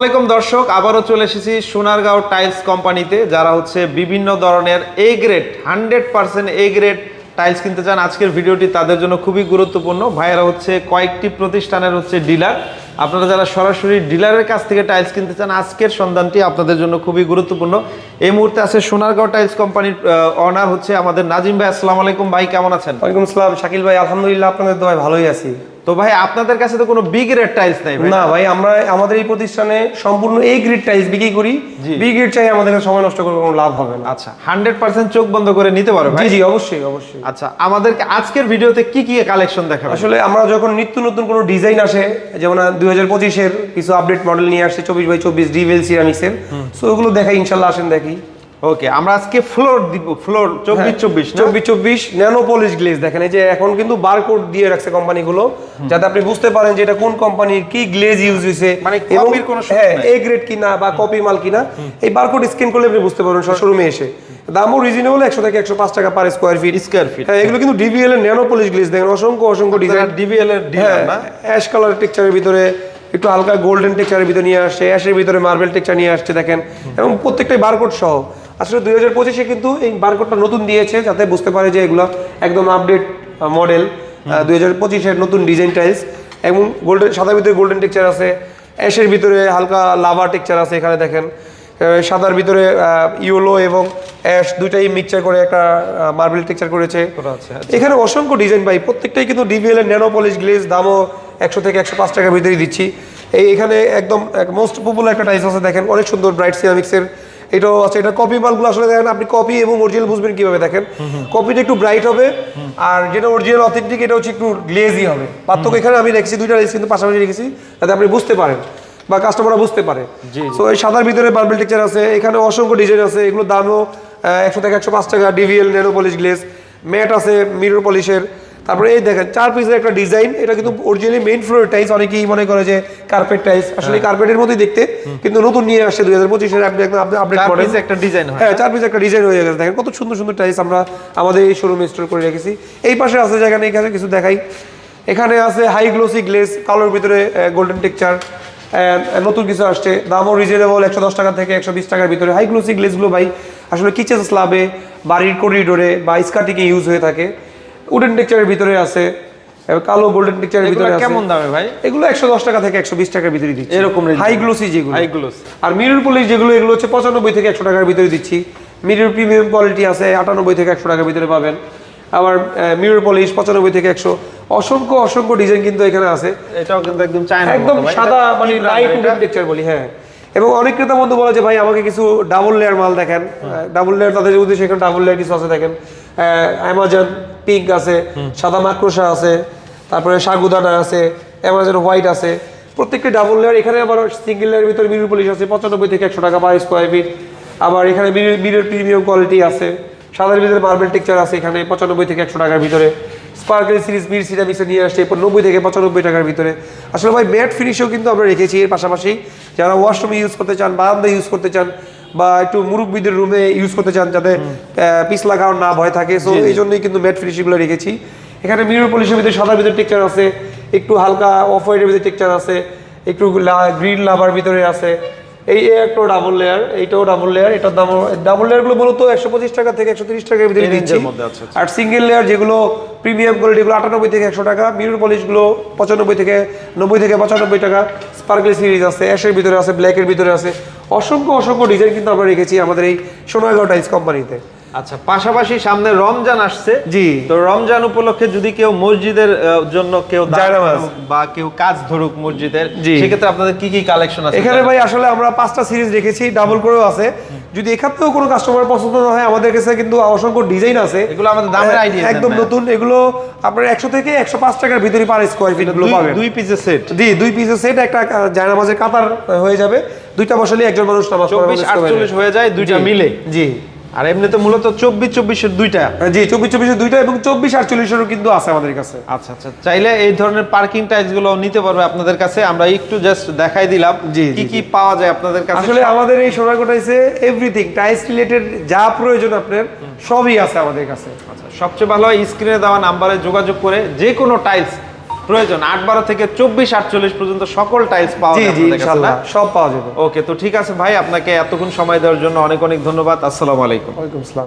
আসসালামাইকুম দর্শক, আবারও চলে এসেছি সোনারগাঁও টাইলস কোম্পানিতে, যারা হচ্ছে বিভিন্ন ধরনের A grade hundred percent A grade tiles কিনতে চান। আজকের ভিডিওটি তাদের জন্য খুবই গুরুত্বপূর্ণ। ভাইয়েরা হচ্ছে কয়েকটি প্রতিষ্ঠানের হচ্ছে ডিলার। আপনারা যারা সরাসরি ডিলারের কাছ থেকে টাইলস কিনতে চান, আজকের সন্ধানটি আপনাদের জন্য খুবই গুরুত্বপূর্ণ। এই মুহূর্তে আছে সোনারগাঁও টাইলস কোম্পানির অনার হচ্ছে আমাদের নাজিম ভাই। আসসালামু আলাইকুম ভাই, কেমন আছেন? ওয়ালাইকুম আসসালাম, শাকিল ভাই, আলহামদুলিল্লাহ, আপনাদের দোয়ায় ভালোই আছি। তো ভাই আপনাদের কাছে তো কোনো বিগ রেড টাইলস নাই না ভাই আমরা আমাদের এই প্রতিষ্ঠানে সম্পূর্ণ এই গ্রিড টাইলস বিক্রি করি। বি গ্রিড চাই আমাদের সময় নষ্ট করে কোনো লাভ হবে না। আচ্ছা হান্ড্রেড পার্সেন্ট চোখ বন্ধ করে নিতে পারো ভাই? জি জি অবশ্যই অবশ্যই। আচ্ছা আমাদেরকে আজকের ভিডিওতে কি কি কালেকশন দেখাবেন? আসলে আমরা যখন নিত্য নতুন কোনো ডিজাইন আসে যেমন দুই হাজার পঁচিশের কিছু আপডেট মডেল নিয়ে আসছে চব্বিশ বাই চব্বিশ ডিভেল সিরামিক্সের সো ওগুলো দেখাই ইনশাল্লাহ আসেন দেখি। ওকে আমরা আজকে ফ্লোর দিব ফ্লোর চব্বিশ চব্বিশ না? চব্বিশ চব্বিশ ন্যানো পলিশ গ্লেজ দেখেন এই যে এখন কিন্তু বারকোড দিয়ে রাখছে কোম্পানিগুলো যাতে আপনি বুঝতে পারেন যে এটা কোন কোম্পানির কি গ্লেজ ইউজ হয়েছে মানে কোনো হ্যাঁ এ গ্রেড কিনা বা কপি মাল কিনা এই বারকোড স্ক্যান করলে আপনি বুঝতে পারবেন শোরুমে এসে। দামও রিজনেবল একশো থেকে একশো পাঁচ টাকা per square feet square feet হ্যাঁ এগুলো কিন্তু ডিভিএল এর ন্যানো পলিশ গ্লেজ দেখেন অসংখ্য অসংখ্য ডিজাইন ডিবিএল এর হ্যাঁ অ্যাশ কালার টেক্সচারের ভিতরে একটু হালকা গোল্ডেন টেক্সচারের ভিতরে নিয়ে আসছে অ্যাশের ভিতরে মার্বেল টেক্সচার নিয়ে আসছে দেখেন। এবং প্রত্যেকটাই বারকোড সহ। আসলে দুই হাজার পঁচিশে কিন্তু এই বারকোডটা নতুন দিয়েছে যাতে বুঝতে পারে যে এগুলো একদম আপডেট মডেল দুই হাজার পঁচিশের নতুন ডিজাইন টাইলস এবং গোল্ডেন সাদার ভিতরে গোল্ডেন টেক্সচার আছে অ্যাশের ভিতরে হালকা লাভা টেক্সচার আছে এখানে দেখেন সাদার ভিতরে ইয়েলো এবং অ্যাশ দুইটাই মিক্সচার করে একটা মার্বেল টেক্সচার করেছে। এখানে অসংখ্য ডিজাইন পাই প্রত্যেকটাই কিন্তু ডিভিএল এর ন্যানো পলিশ গ্লেজ দামও একশো থেকে একশো পাঁচ টাকার ভিতরেই দিচ্ছি। এই এখানে একদম মোস্ট পপুলার একটা টাইস আছে দেখেন অনেক সুন্দর ব্রাইট সিরামিক্সের এটাও আছে এটা কপি মালগুলো আসলে দেখেন আপনি কপি এবং অরিজিনাল বুঝবেন কীভাবে দেখেন। কপিটা একটু ব্রাইট হবে আর যেটা অরিজিনাল অথেন্টিক এটা হচ্ছে একটু গ্লেজি হবে। পার্থক্য এখানে আমি রেখেছি দুইটা টাইস কিন্তু পাশাপাশি রেখেছি যাতে আপনি বুঝতে পারেন বা কাস্টমাররা বুঝতে পারে। সো এই সাদার ভিতরে মার্বেল টেক্সচার আছে এখানে অসংখ্য ডিজাইন আছে এগুলো দামও একশো থেকে একশো পাঁচ টাকা ডিভিএল নেরো পলিশ গ্লেজ ম্যাট আছে মিরর পলিশের তারপরে এই দেখেন চার পিসের একটা ডিজাইন এটা কিন্তু অরিজিনালি মেইন ফ্লোর টাইলস অনেকেই মনে করে যে কার্পেট টাইলস আসলে কার্পেটের মতোই দেখতে কিন্তু নতুন নিয়ে আসছে দুই হাজার পঁচিশের আপডেট মডেল piece একটা ডিজাইন হয়। হ্যাঁ চার পিস একটা ডিজাইন হয়ে গেছে। দেখেন কত সুন্দর সুন্দর টাইলস আমরা আমাদের এই শোরুমে স্টোর করে রেখেছি। এই পাশে আছে যেখানে এখানে কিছু দেখাই। এখানে আছে হাই গ্লোসি গ্লেস কালোর ভিতরে গোল্ডেন টেক্সচার নতুন কিছু আসছে। দামও রিজনেবল একশো দশ টাকা থেকে একশো বিশ টাকার ভিতরে। হাই গ্লোসি গ্লেসগুলো ভাই আসলে কিচেন স্লাবে বাড়ির করিডোরে বা স্কাটিকে ইউজ হয়ে থাকে। উডেন টেক্সচারের ভিতরে আছে কালো গোল্ডেন টেক্সচারের ভিতরে আছে। কেমন দামে ভাই? এগুলো একশো দশ টাকা থেকে একশো বিশ টাকার ভিতরে দিচ্ছি। এরকম হাই গ্লোসি যেগুলো। হাই গ্লোস আর মিরর পলিশ যেগুলো এগুলো হচ্ছে পঁচানব্বই থেকে একশো টাকার ভিতরে দিচ্ছি। মিরর প্রিমিয়াম কোয়ালিটি আছে আটানব্বই থেকে একশো টাকার ভিতরে পাবেন। আবার মিরর পলিশ পঁচানব্বই থেকে একশো। অসংখ্য অসংখ্য ডিজাইন কিন্তু এখানে আছে। এটাও কিন্তু একদম চায়না একদম সাদা মানে লাইট উডেন টেক্সচার বলি হ্যাঁ। এবং অনেক ক্রেতা বন্ধু বলে যে ভাই আমাকে কিছু ডাবল লেয়ার মাল দেখেন। ডাবল লেয়ার তাদের উদ্দেশ্যে এখানে ডাবল লেয়ার কিছু আছে দেখেন। অ্যামাজন পিঙ্ক আছে সাদা মাকড়সা আছে তারপরে সাগুদানা আছে অ্যামাজন হোয়াইট আছে। প্রত্যেকটি ডাবল লেয়ার এখানে আবার সিঙ্গেল লেয়ার ভিতরে মিরর পলিশ আছে পঁচানব্বই থেকে একশো টাকা পার স্কোয়ার ফিট আবার এখানে মিরর প্রিমিয়াম কোয়ালিটি আছে। সাদার ভিতরে মার্বেল টেক্সচার আছে এখানে পঁচানব্বই থেকে একশো টাকার ভিতরে। স্পার্কেল সিরিজ মির সিরামিক্সে নিয়ে আসছে এরপর নব্বই থেকে পঁচানব্বই টাকার ভিতরে। আসলে ভাই ম্যাট ফিনিশও কিন্তু আমরা রেখেছি এর পাশাপাশি যারা ওয়াশরুমে ইউজ করতে চান বারান্দা ইউজ করতে চান বা একটু মুরব্বীদের রুমে ইউজ করতে চান যাতে পিছলা খাওয়ার না ভয় থাকে। সো এই জন্যই কিন্তু ম্যাট ফিনিশগুলো রেখেছি। এখানে মিরর পলিশের ভিতরে সাদার ভিতরে টেক্সচার আছে একটু হালকা অফ হোয়াইটের ভিতরে টেক্সচার আছে একটু গ্রিন লাভার ভিতরে আছে। এই একটা ডাবল লেয়ার এইটাও ডাবল লেয়ার এটার দাম ডাবল লেয়ারগুলো মূলত একশো পঁচিশ টাকা থেকে একশো তিরিশ টাকার ভিতরে দিচ্ছি। আচ্ছা, আচ্ছা। আর সিঙ্গেল লেয়ার যেগুলো প্রিমিয়াম কোয়ালিটি গুলো আটানব্বই থেকে একশো টাকা মিরর পলিশগুলো পঁচানব্বই থেকে নব্বই থেকে পঁচানব্বই টাকা। স্পার্কেল সিরিজ আছে অ্যাশের ভিতরে আছে ব্ল্যাকের ভিতরে আছে। অসংখ্য অসংখ্য ডিজাইন কিন্তু আমরা রেখেছি আমাদের এই সোনাগাঁও টাইলস কোম্পানিতে আচ্ছা পাশাপাশি সামনে রমজান আসছে জি। তো রমজান উপলক্ষে যদি কেউ মসজিদের জন্য কেউ। বা কেউ কাজ ধরুক মসজিদের। সেক্ষেত্রে আপনাদের কি কি কালেকশন আছে এখানে ভাই আসলে আমরা পাঁচটা সিরিজ রেখেছি ডাবল করেও আছে যদি এখানেও কোনো কাস্টমার পছন্দ না হয় আমাদের কাছে কিন্তু অসংখ্য ডিজাইন আছে। এগুলো আমাদের দামের আইডিয়া একদম নতুন এগুলো আপনার একশো থেকে একশো পাঁচ টাকার ভিতরে পার স্কোয়ার ফিটগুলো পাবেন। দুই পিসের সেট জি দুই পিসের সেট একটা জায়নামাজের কাতার হয়ে যাবে। দুইটা বসালে একজন মানুষ নামাজ চব্বিশ আটচল্লিশ হয়ে যায় দুইটা মিলে। জি। আর এমনিতে মূলত চব্বিশ চব্বিশের দুইটা? জি চব্বিশ চব্বিশের দুইটা এবং চব্বিশ আটচল্লিশেরও কিন্তু আছে আমাদের কাছে। আচ্ছা আচ্ছা। চাইলে এই ধরনের পার্কিং টাইলসগুলো নিতে পারবে আপনাদের কাছে। আমরা একটু জাস্ট দেখাই দিলাম জি, কি কি পাওয়া যায় আপনাদের কাছে। আসলে আমাদের এই সোনারকোটাইছে এভরিথিং টাইলস রিলেটেড যা প্রয়োজন আপনার সবই আছে আমাদের কাছে। আচ্ছা, সবচেয়ে ভালো হয় স্ক্রিনে দেওয়া নাম্বারে যোগাযোগ করে যে কোনো টাইলস প্রয়োজন। আট বারো থেকে চব্বিশ আটচল্লিশ পর্যন্ত সকল টাইলস পাওয়া ইনশাল্লাহ সব পাওয়া যাবে। ওকে তো ঠিক আছে ভাই আপনাকে এতক্ষণ সময় দেওয়ার জন্য অনেক অনেক ধন্যবাদ। আসসালামু আলাইকুম। ওয়ালাইকুম আসসালাম।